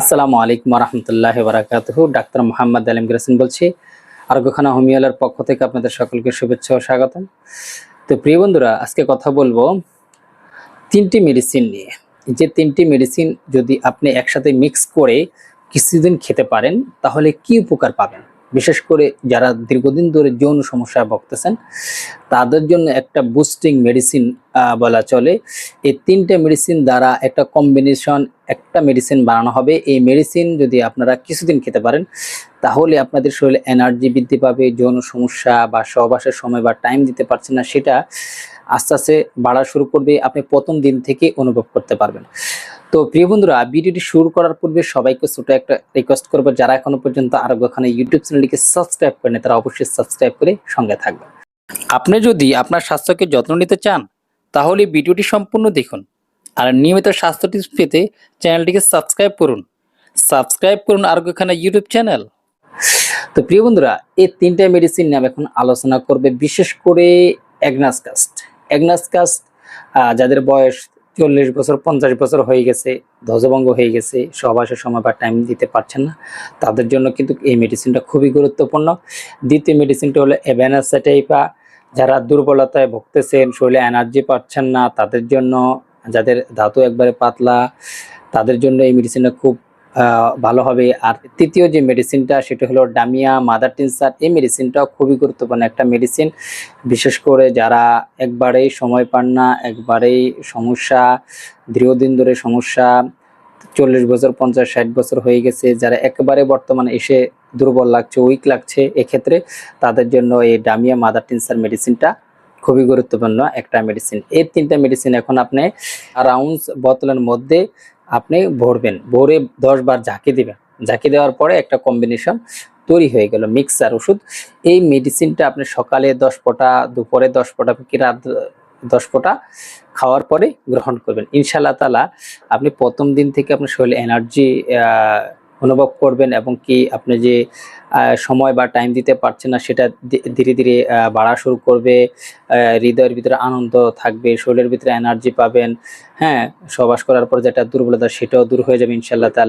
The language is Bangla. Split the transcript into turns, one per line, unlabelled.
আসসালামু আলাইকুম রহমতুল্লাহ বারাকাতুহ ডাক্তার মোহাম্মদ আলিম গ্রাসিন বলছি। আরোগ্যখানা হোমিওলার পক্ষ থেকে আপনাদের সকলকে শুভেচ্ছা ও স্বাগতম। তো প্রিয় বন্ধুরা, আজকে কথা বলব তিনটি মেডিসিন নিয়ে। যে তিনটি মেডিসিন যদি আপনি একসাথে মিক্স করে কিছুদিন খেতে পারেন, তাহলে কি উপকার পাবেন? বিশেষ করে যারা দীর্ঘদিন ধরে যৌন সমস্যায় ভুগতেছেন, তাদের জন্য একটা বুস্টিং মেডিসিন বলা চলে। এই তিনটে মেডিসিন দ্বারা একটা কম্বিনেশন একটা মেডিসিন বানানো হবে। এই মেডিসিন যদি আপনারা কিছুদিন খেতে পারেন, তাহলে আপনাদের শরীরে এনার্জি বৃদ্ধি পাবে, যৌন সমস্যা বা সহবাসের সময় বা টাইম দিতে পারছেন না সেটা আস্তে আস্তে বাড়া শুরু করবে, আপনি প্রথম দিন থেকে অনুভব করতে পারবেন। তো প্রিয় বন্ধুরা, ভিডিওটি শুরু করার পূর্বে সবাইকে ছোট একটা রিকোয়েস্ট করব, যারা এখনও পর্যন্ত আরোগ্যখানে ইউটিউব চ্যানেলটিকে সাবস্ক্রাইব করেন, তারা অবশ্যই সাবস্ক্রাইব করে সঙ্গে থাকবেন। আপনি যদি আপনার স্বাস্থ্যকে যত্ন নিতে চান, তাহলে ভিডিওটি সম্পূর্ণ দেখুন আর নিয়মিত স্বাস্থ্য টিপস পেতে চ্যানেলটিকে সাবস্ক্রাইব করুন। সাবস্ক্রাইব করুন আরোগ্যখানা ইউটিউব চ্যানেল তো প্রিয় বন্ধুরা, এই তিনটা মেডিসিন নিয়ে আমি এখন আলোচনা করবে, বিশেষ করে অ্যাগনাস কাস্ট অ্যাগনাস কাস্ট যাদের বয়স চল্লিশ বছর, পঞ্চাশ বছর হয়ে গেছে, ধ্বজভঙ্গ হয়ে গেছে সহবাসের সময় বা টাইম দিতে পারছেন না, তাদের জন্য কিন্তু এই মেডিসিনটা খুবই গুরুত্বপূর্ণ। দ্বিতীয় মেডিসিনটা হলো এভেনাসাটাইপা যারা দুর্বলতায় ভুগতেছেন, শরীরে এনার্জি পাচ্ছেন না, তাদের জন্য, যাদের ধাতু একবারে পাতলা, তাদের জন্য এই মেডিসিনটা খুব ভালো হবে। আর তৃতীয় যে মেডিসিনটা সেটা হলো ডামিয়া মাদার টিনসার এই মেডিসিনটাও খুবই গুরুত্বপূর্ণ একটা মেডিসিন বিশেষ করে যারা একবারেই সময় পান না, একবারেই সমস্যা, দীর্ঘদিন ধরে সমস্যা, চল্লিশ বছর, পঞ্চাশ, ষাট বছর হয়ে গেছে, যারা একেবারে বর্তমানে এসে দুর্বল লাগছে উইক লাগছে, এক্ষেত্রে তাদের জন্য এই ডামিয়া মাদার টিনসার মেডিসিনটা খুবই গুরুত্বপূর্ণ একটা মেডিসিন এই তিনটা মেডিসিন এখন আপনি রাউন্ডস বোতলের মধ্যে আপনি ভরবেন, ভরে দশ বার ঝাঁকি দেবেন। ঝাঁকি দেওয়ার পরে একটা কম্বিনেশন তৈরি হয়ে গেল মিক্সার ওষুধ। এই মেডিসিনটা আপনি সকালে দশ ফোঁটা, দুপুরে দশ ফোঁটা, কি রাত দশ ফোঁটা খাওয়ার পরে গ্রহণ করবেন। ইনশাল্লাহ তালা আপনি প্রথম দিন থেকে আপনার শরীরে এনার্জি অনুভব করবেন এবং কি আপনি যে সময় বা টাইম দিতে পারছেন না সেটা ধীরে ধীরে বাড়া শুরু করবে হৃদয়ের ভিতরে আনন্দ থাকবে, শরীরের ভিতরে এনার্জি পাবেন। হ্যাঁ সবাস করার পর যেটা দুর্বলতা সেটাও দূর হয়ে যাবে ইনশাল্লাহ তালা